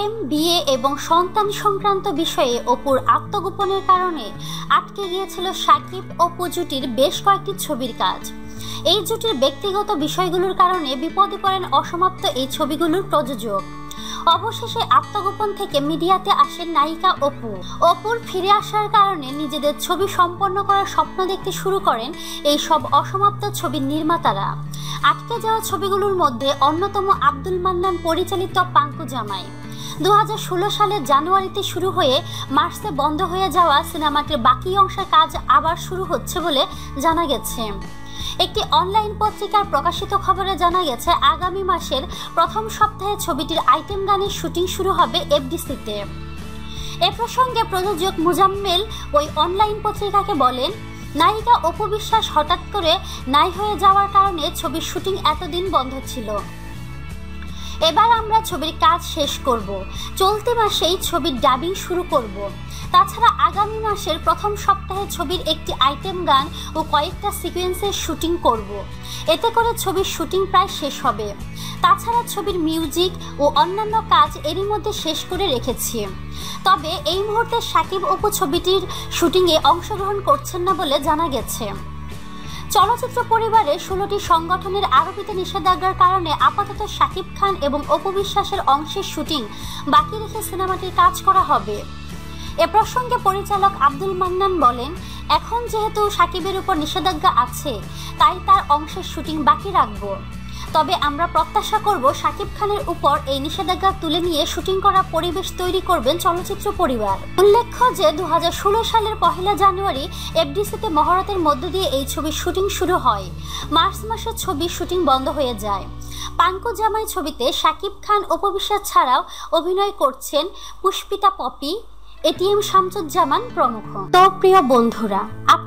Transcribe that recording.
প্রেম, বিয়ে এবং সন্তান সংক্রান্ত বিষয়ে অপুর আত্মগোপনের কারণে আটকে গিয়েছিল সাকিব অপু জুটির বেশ কয়েকটি ছবির কাজ। এই জুটির ব্যক্তিগত বিষয়গুলোর কারণে বিপদে পড়েন অসমাপ্ত এই ছবিগুলোর প্রযোজক। অবশেষে আত্মগোপন থেকে মিডিয়াতে আসেন নায়িকা অপু। অপুর ফিরে আসার কারণে নিজেদের ছবি সম্পন্ন করার স্বপ্ন দেখতে শুরু করেন এই সব অসমাপ্ত ছবির নির্মাতারা। আটকে যাওয়া ছবিগুলোর মধ্যে অন্যতম আব্দুল মান্নান পরিচালিত পাঙ্কু জামাই। দু সালের জানুয়ারিতে শুরু হয়ে মার্চে বন্ধ হয়ে যাওয়া সিনেমাটির বাকি অংশের কাজ আবার শুরু হচ্ছে বলে জানা গেছে। একটি অনলাইন পত্রিকার প্রকাশিত খবরে জানা গেছে, আগামী মাসের প্রথম সপ্তাহে ছবিটির আইটেম গানের শুটিং শুরু হবে এফডিসিতে। এ প্রসঙ্গে প্রযোজক মুজাম্মেল ওই অনলাইন পত্রিকাকে বলেন, নায়িকা অপু বিশ্বাস হঠাৎ করে নাই হয়ে যাওয়ার কারণে ছবির শুটিং এতদিন বন্ধ ছিল। এবার আমরা ছবির কাজ শেষ করব। চলতি মাসেই ছবির ডাবিং শুরু করব। তাছাড়া আগামী মাসের প্রথম সপ্তাহে ছবির একটি আইটেম গান ও কয়েকটা সিকোয়েন্সের শুটিং করব। এতে করে ছবির শুটিং প্রায় শেষ হবে। তাছাড়া ছবির মিউজিক ও অন্যান্য কাজ এরই মধ্যে শেষ করে রেখেছি। তবে এই মুহূর্তে সাকিব অপু ছবিটির শুটিংয়ে অংশগ্রহণ করছেন না বলে জানা গেছে। চলচ্চিত্র পরিবারে ষোলোটি সংগঠনের আরোপিত নিষেধাজ্ঞার কারণে আপাতত শাকিব খান এবং অপু বিশ্বাসের অংশের শুটিং বাকি রেখে সিনেমাটির কাজ করা হবে। এ প্রসঙ্গে পরিচালক আব্দুল মান্নান বলেন, এখন যেহেতু সাকিবের উপর নিষেধাজ্ঞা আছে, তাই তার অংশের শুটিং বাকি রাখব। তবে আমরা প্রত্যাশা করব শাকিব খানের উপর এই নিষেধাজ্ঞা তুলে নিয়ে শুটিং করা পরিবেশ তৈরি করবেন চলচ্চিত্র পরিবার। উল্লেখ্য যে, দুহাজার ষোলো সালের পহেলা জানুয়ারি এফডিসিতে মহরতের মধ্য দিয়ে এই ছবির শুটিং শুরু হয়। মার্চ মাসে ছবির শুটিং বন্ধ হয়ে যায়। পাঙ্কু জামাই ছবিতে শাকিব খান উপবিশ্বাস ছাড়াও অভিনয় করছেন পুষ্পিতা পপি, এটিএম শামসুজ্জামান প্রমুখ। তো প্রিয় বন্ধুরা